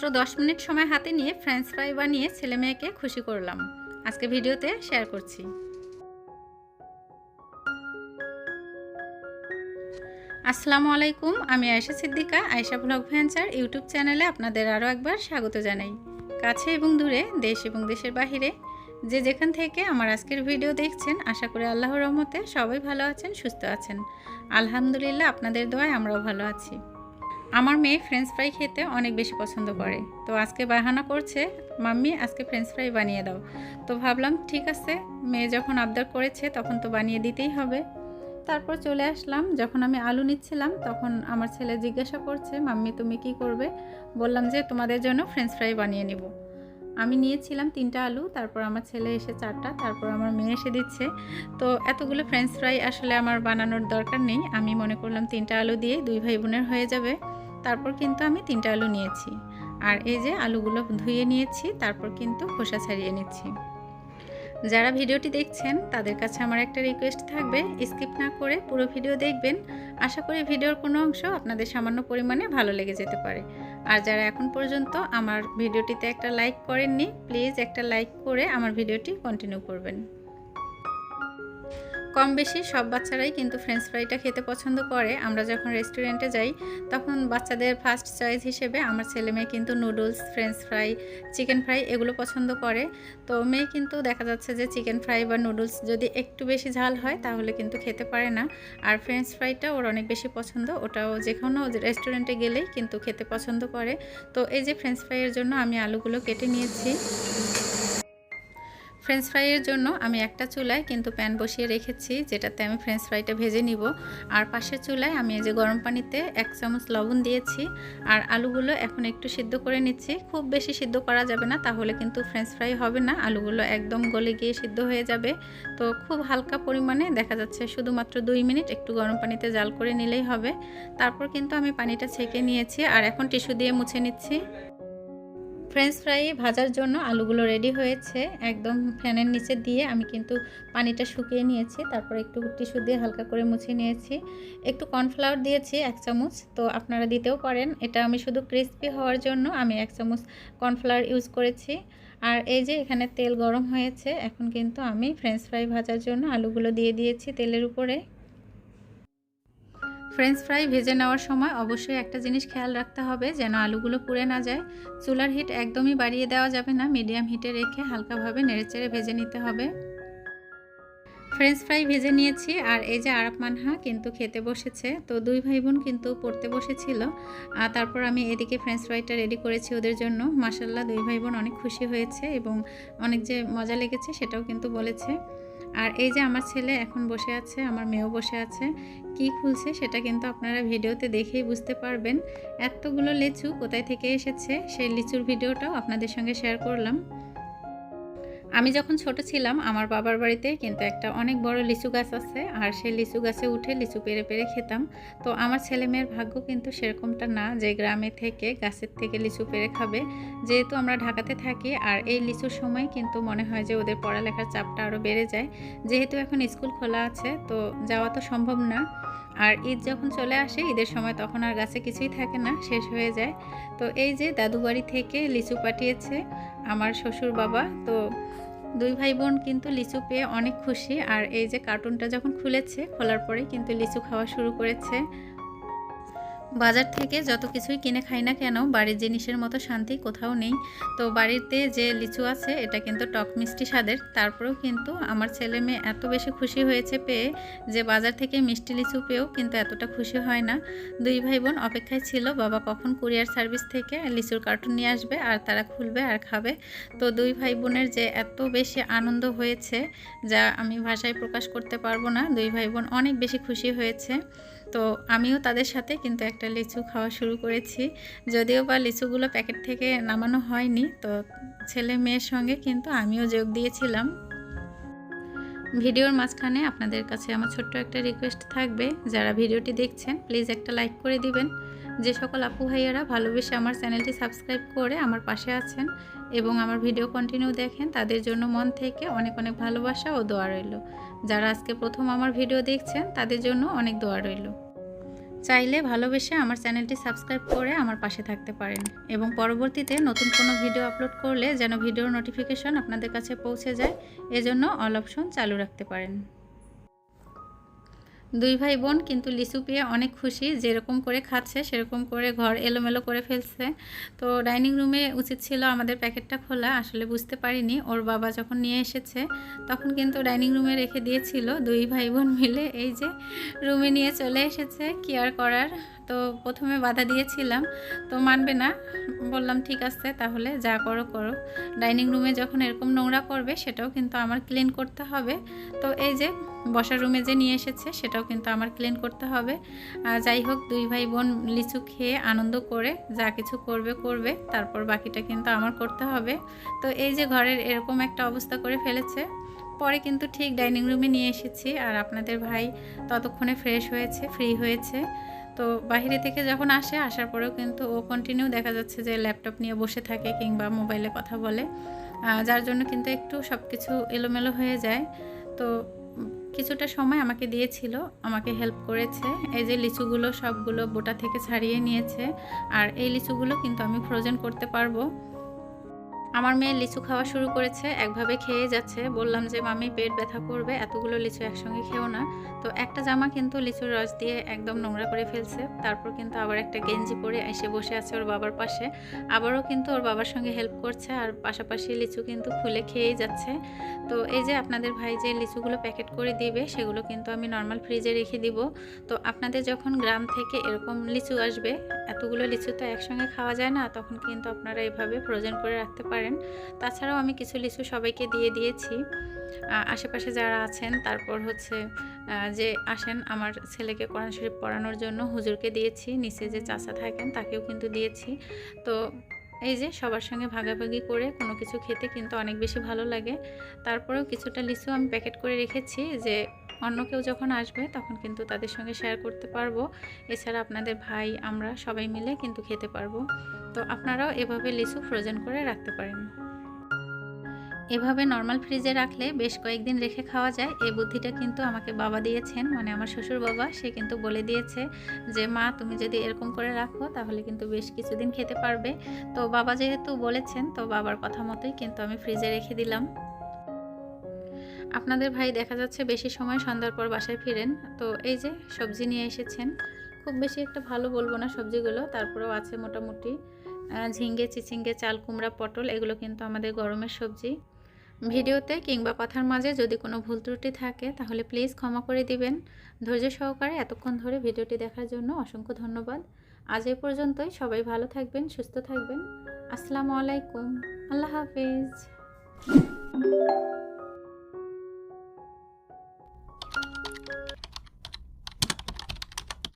মাত্র দশ মিনিট সময় হাতে নিয়ে ফ্রেঞ্চ ফ্রাই বানিয়ে ছেলে মেয়েকে খুশি করলাম। আজকে ভিডিওতে শেয়ার করছি। আসসালামু আলাইকুম, আমি Ayesha Siddika, Ayesha blog venture YouTube চ্যানেলে আপনাদের আরও একবার স্বাগত জানাই। কাছে এবং দূরে, দেশ এবং দেশের বাহিরে, যে যেখান থেকে আমার আজকের ভিডিও দেখছেন, আশা করি আল্লাহর রহমতে সবাই ভালো আছেন, সুস্থ আছেন। আলহামদুলিল্লাহ, আপনাদের দোয়ায় আমরাও ভালো আছি। আমার মেয়ে ফ্রেঞ্চ ফ্রাই খেতে অনেক বেশি পছন্দ করে। তো আজকে বাহানা করছে, মাম্মি, আজকে ফ্রেঞ্চ ফ্রাই বানিয়ে দাও। তো ভাবলাম, ঠিক আছে। মেয়ে যখন আবদার করেছে, তখন তো বানিয়ে দিতেই হবে। তারপর চলে আসলাম। যখন আমি আলু নিচ্ছিলাম, তখন আমার ছেলে জিজ্ঞাসা করছে, মাম্মি, তুমি কি করবে? বললাম যে, তোমাদের জন্য ফ্রেঞ্চ ফ্রাই বানিয়ে নিব। আমি নিয়েছিলাম তিনটা আলু, তারপর আমার ছেলে এসে চারটা, তারপর আমার মেয়ে এসে দিচ্ছে। তো এতগুলো ফ্রেঞ্চ ফ্রাই আসলে আমার বানানোর দরকার নেই। আমি মনে করলাম তিনটা আলু দিয়ে দুই ভাই বোনের হয়ে যাবে। তারপর কিন্তু আমি তিনটা আলু নিয়েছি। আর এই যে আলুগুলো ধুয়ে নিয়েছি, তারপর কিন্তু খোসা ছাড়িয়ে নিচ্ছি। যারা ভিডিওটি দেখছেন, তাদের কাছে আমার একটা রিকোয়েস্ট থাকবে স্কিপ না করে পুরো ভিডিও দেখবেন। আশা করি ভিডিওর কোনো অংশ আপনাদের সামান্য পরিমাণে ভালো লেগে যেতে পারে। আর যারা এখন পর্যন্ত আমার ভিডিওটিতে একটা লাইক করেননি প্লিজ একটা লাইক করে আমার ভিডিওটি কন্টিনিউ করবেন। কম বেশি সব বাচ্চারাই কিন্তু ফ্রেঞ্চ ফ্রাইটা খেতে পছন্দ করে। আমরা যখন রেস্টুরেন্টে যাই, তখন বাচ্চাদের ফার্স্ট চয়েস হিসেবে আমার ছেলে মেয়ে কিন্তু noodles French fry chicken fry এগুলো পছন্দ করে। তো মেয়ে কিন্তু দেখা যাচ্ছে যে চিকেন ফ্রাই বা নুডলস যদি একটু বেশি ঝাল হয়, তাহলে কিন্তু খেতে পারে না। আর ফ্রেঞ্চ ফ্রাইটা ওর অনেক বেশি পছন্দ। ওটাও যে কোনো রেস্টুরেন্টে গেলেই কিন্তু খেতে পছন্দ করে। তো এই যে ফ্রেঞ্চ ফ্রাইয়ের জন্য আমি আলুগুলো কেটে নিয়েছি। ফ্রেঞ্চ ফ্রাইয়ের জন্য আমি একটা চুলায় কিন্তু প্যান বসিয়ে রেখেছি, যেটাতে আমি ফ্রেঞ্চ ফ্রাইটা ভেজে নিব। আর পাশের চুলায় আমি এই যে গরম পানিতে এক চামচ লবণ দিয়েছি। আর আলুগুলো এখন একটু সিদ্ধ করে নিচ্ছি। খুব বেশি সিদ্ধ করা যাবে না, তাহলে কিন্তু ফ্রেঞ্চ ফ্রাই হবে না। আলুগুলো একদম গলে গিয়ে সিদ্ধ হয়ে যাবে। তো খুব হালকা পরিমাণে দেখা যাচ্ছে শুধুমাত্র দুই মিনিট একটু গরম পানিতে জাল করে নিলেই হবে। তারপর কিন্তু আমি পানিটা ছেঁকে নিয়েছি। আর এখন টিস্যু দিয়ে মুছে নিচ্ছি। ফ্রেঞ্চ ফ্রাই ভাজার জন্য আলুগুলো রেডি হয়েছে। একদম ফ্যানের নিচে দিয়ে আমি কিন্তু পানিটা শুকিয়ে নিয়েছি। তারপর একটু টিস্যু দিয়ে হালকা করে মুছে নিয়েছি। একটু কর্নফ্লাওয়ার দিয়েছি, এক চামচ। তো আপনারা দিতেও পারেন। এটা আমি শুধু ক্রিস্পি হওয়ার জন্য আমি এক চামচ কর্নফ্লাওয়ার ইউজ করেছি। আর এই যে এখানে তেল গরম হয়েছে, এখন কিন্তু আমি ফ্রেঞ্চ ফ্রাই ভাজার জন্য আলুগুলো দিয়ে দিয়েছি তেলের উপরে। ফ্রেঞ্চ ফ্রাই ভেজে নেওয়ার সময় অবশ্যই একটা জিনিস খেয়াল রাখতে হবে, যেন আলুগুলো পুড়ে না যায়। চুলার হিট একদমই বাড়িয়ে দেওয়া যাবে না মিডিয়াম হিটে রেখে হালকাভাবে নেড়েচেড়ে ভেজে নিতে হবে। ফ্রেঞ্চ ফ্রাই ভেজে নিয়েছি, আর এই যে আরাপ মানহা কিন্তু খেতে বসেছে, তো দুই ভাই বোন কিন্তু পড়তে বসেছিল। আর তারপর আমি এদিকে ফ্রেঞ্চ ফ্রাইটা রেডি করেছি ওদের জন্য। মাসাল্লাহ দুই ভাই বোন অনেক খুশি হয়েছে এবং অনেক যে মজা লেগেছে সেটাও কিন্তু বলেছে। আর এই যে আমার ছেলে এখন বসে আছে, আমার মেয়েও বসে আছে, কি খুলছে সেটা কিন্তু আপনারা ভিডিওতে দেখেই বুঝতে পারবেন। এতগুলো লিচু কোথায় থেকে এসেছে সেই লিচুর ভিডিওটাও আপনাদের সঙ্গে শেয়ার করলাম। আমি যখন ছোট ছিলাম, আমার বাবার বাড়িতে কিন্তু একটা অনেক বড় লিচু গাছ আছে, আর সেই লিচু গাছে উঠে লিচু পেরে পেরে খেতাম। তো আমার ছেলে মেয়ের ভাগ্য কিন্তু সেরকমটা না যে গ্রামে থেকে গাছের থেকে লিচু পেরে খাবে। যেহেতু আমরা ঢাকাতে থাকি, আর এই লিচুর সময় কিন্তু মনে হয় যে ওদের পড়ালেখার চাপটা আরও বেড়ে যায়। যেহেতু এখন স্কুল খোলা আছে, তো যাওয়া তো সম্ভব না। আর ঈদ যখন চলে আসে, ঈদের সময় তখন আর গাছে কিছুই থাকে না, শেষ হয়ে যায়। তো এই যে দাদু বাড়ি থেকে লিচু পাঠিয়েছে আমার শ্বশুর বাবা, তো দুই ভাই বোন কিন্তু লিচু পেয়ে অনেক খুশি। আর এই যে কার্টুনটা যখন খুলেছে, খোলার পরে কিন্তু লিচু খাওয়া শুরু করেছে। বাজার থেকে যত কিছুই কিনে খাই না কেন, বাড়ির জিনিসের মতো শান্তি কোথাও নেই। তো বাড়িতে যে লিচু আছে, এটা কিন্তু টক মিষ্টি স্বাদের। তারপরেও কিন্তু আমার ছেলে মেয়ে এত বেশি খুশি হয়েছে পেয়ে যে বাজার থেকে মিষ্টি লিচু পেয়েও কিন্তু এতটা খুশি হয় না। দুই ভাই বোন অপেক্ষায় ছিল, বাবা কখন কুরিয়ার সার্ভিস থেকে লিচুর কার্টুন নিয়ে আসবে, আর তারা খুলবে আর খাবে। তো দুই ভাই বোনের যে এত বেশি আনন্দ হয়েছে, যা আমি ভাষায় প্রকাশ করতে পারব না, দুই ভাই বোন অনেক বেশি খুশি হয়েছে। তো আমিও তাদের সাথে কিন্তু একটা লিচু খাওয়া শুরু করেছি। যদিও বা লিচুগুলো প্যাকেট থেকে নামানো হয়নি, তো ছেলে মেয়ের সঙ্গে কিন্তু আমিও যোগ দিয়েছিলাম। ভিডিওর মাঝখানে আপনাদের কাছে আমার ছোট্ট একটা রিকোয়েস্ট থাকবে, যারা ভিডিওটি দেখছেন প্লিজ একটা লাইক করে দিবেন। যে সকল আপু ভাইয়ারা ভালোবেসে আমার চ্যানেলটি সাবস্ক্রাইব করে আমার পাশে আছেন এবং আমার ভিডিও কন্টিনিউ দেখেন, তাদের জন্য মন থেকে অনেক অনেক ভালোবাসা ও দোয়া রইল। যারা আজকে প্রথম আমার ভিডিও দেখছেন, তাদের জন্য অনেক দোয়া রইল। চাইলে ভালোবেসে আমার চ্যানেলটি সাবস্ক্রাইব করে আমার পাশে থাকতে পারেন এবং পরবর্তীতে নতুন কোনো ভিডিও আপলোড করলে যেন ভিডিওর নোটিফিকেশন আপনাদের কাছে পৌঁছে যায়, এজন্য অল অপশন চালু রাখতে পারেন। দুই ভাই বোন, কিন্তু লিচু পেয়ে অনেক খুশি, যেরকম করে খাচ্ছে, সেরকম করে ঘর এলোমেলো করে ফেলছে। তো ডাইনিং রুমে উচিত ছিল আমাদের প্যাকেটটা খোলা, আসলে বুঝতে পারিনি। ওর বাবা যখন নিয়ে এসেছে, তখন কিন্তু ডাইনিং রুমে রেখে দিয়েছিল। দুই ভাই বোন মিলে এই যে রুমে নিয়ে চলে এসেছে, কি আর করার? তো প্রথমে বাধা দিয়েছিলাম। তো মানবে না। বললাম, ঠিক আছে, তাহলে যা করো করো। ডাইনিং রুমে যখন এরকম নোংরা করবে সেটাও কিন্তু আমার ক্লিন করতে হবে। তো এই যে বসার রুমে যে নিয়ে এসেছে, সেটাও কিন্তু আমার ক্লিন করতে হবে। আর যাই হোক, দুই ভাই বোন লিচু খেয়ে আনন্দ করে যা কিছু করবে করবে। তারপর বাকিটা কিন্তু আমার করতে হবে। তো এই যে ঘরের এরকম একটা অবস্থা করে ফেলেছে। পরে কিন্তু ঠিক ডাইনিং রুমে নিয়ে এসেছি। আর আপনাদের ভাই ততক্ষণে ফ্রেশ হয়েছে ফ্রি হয়েছে। তো বাহিরে থেকে যখন আসে, আসার পরেও কিন্তু ও কন্টিনিউ দেখা যাচ্ছে যে ল্যাপটপ নিয়ে বসে থাকে কিংবা মোবাইলে কথা বলে। যার জন্য কিন্তু একটু সব কিছু এলোমেলো হয়ে যায়। তো কিছুটা সময় আমাকে দিয়েছিল, আমাকে হেল্প করেছে। এই যে লিচুগুলো সবগুলো বোটা থেকে ছাড়িয়ে নিয়েছে। আর এই লিচুগুলো কিন্তু আমি ফ্রোজেন করতে পারব। আমার মেয়ে লিচু খাওয়া শুরু করেছে, একভাবে খেয়ে যাচ্ছে। বললাম যে মামি পেট ব্যথা করবে, এতগুলো লিচু একসঙ্গে খেও না। তো একটা জামা কিন্তু লিচুর রস দিয়ে একদম নোংরা করে ফেলছে। তারপর কিন্তু আবার একটা গেঞ্জি পরে এসে বসে আছে ওর বাবার পাশে। আবারও কিন্তু ওর বাবার সঙ্গে হেল্প করছে, আর পাশাপাশি লিচু কিন্তু খুলে খেয়েই যাচ্ছে। তো এই যে, আপনাদের ভাই যে লিচুগুলো প্যাকেট করে দিবে, সেগুলো কিন্তু আমি নর্মাল ফ্রিজে রেখে দিব। তো আপনাদের যখন গ্রাম থেকে এরকম লিচু আসবে এতগুলো লিচু তো একসঙ্গে খাওয়া যায় না, তখন কিন্তু আপনারা এভাবে ফ্রোজেন করে রাখতে পারেন। তাছাড়াও আমি কিছু লিচু সবাইকে দিয়ে দিয়েছি। আশেপাশে যারা আছেন, তারপর হচ্ছে যে আসেন, আমার ছেলেকে কোরআন শরীফ পড়ানোর জন্য হুজুরকে দিয়েছি, নিচে যে চাচা থাকেন, তাকেও কিন্তু দিয়েছি। তো এই যে সবার সঙ্গে ভাগাভাগি করে কোনো কিছু খেতে কিন্তু অনেক বেশি ভালো লাগে। তারপরেও কিছুটা লিচু আমি প্যাকেট করে রেখেছি যে অন্য কেউ যখন আসবে, তখন কিন্তু তাদের সঙ্গে শেয়ার করতে পারব। এছাড়া আপনাদের ভাই, আমরা সবাই মিলে কিন্তু খেতে পারব। তো আপনারাও এভাবে লিচু ফ্রোজেন করে রাখতে পারেন। এভাবে নর্মাল ফ্রিজে রাখলে বেশ কয়েকদিন রেখে খাওয়া যায়। এই বুদ্ধিটা কিন্তু আমাকে বাবা দিয়েছেন মানে আমার শ্বশুর বাবা, সে কিন্তু বলে দিয়েছে যে, মা, তুমি যদি এরকম করে রাখো, তাহলে কিন্তু বেশ কিছুদিন খেতে পারবে। তো বাবা যেহেতু বলেছেন, তো বাবার কথা মতোই কিন্তু আমি ফ্রিজে রেখে দিলাম। আপনাদের ভাই দেখা যাচ্ছে বেশি সময় সন্ধ্যার পর বাসায় ফিরেন। তো এই যে সবজি নিয়ে এসেছেন। খুব বেশি একটা ভালো বলব না সবজিগুলো, তারপরেও আছে মোটামুটি ঝিঙ্গে, চিচিঙ্গে, চাল, কুমড়া, পটল, এগুলো কিন্তু আমাদের গরমের সবজি। ভিডিওতে কিংবা কথার মাঝে যদি কোনো ভুল ত্রুটি থাকে, তাহলে প্লিজ ক্ষমা করে দিবেন। ধৈর্য সহকারে এতক্ষণ ধরে ভিডিওটি দেখার জন্য অসংখ্য ধন্যবাদ। আজ এই পর্যন্তই। সবাই ভালো থাকবেন, সুস্থ থাকবেন। আসসালামু আলাইকুম। আল্লাহ হাফিজ।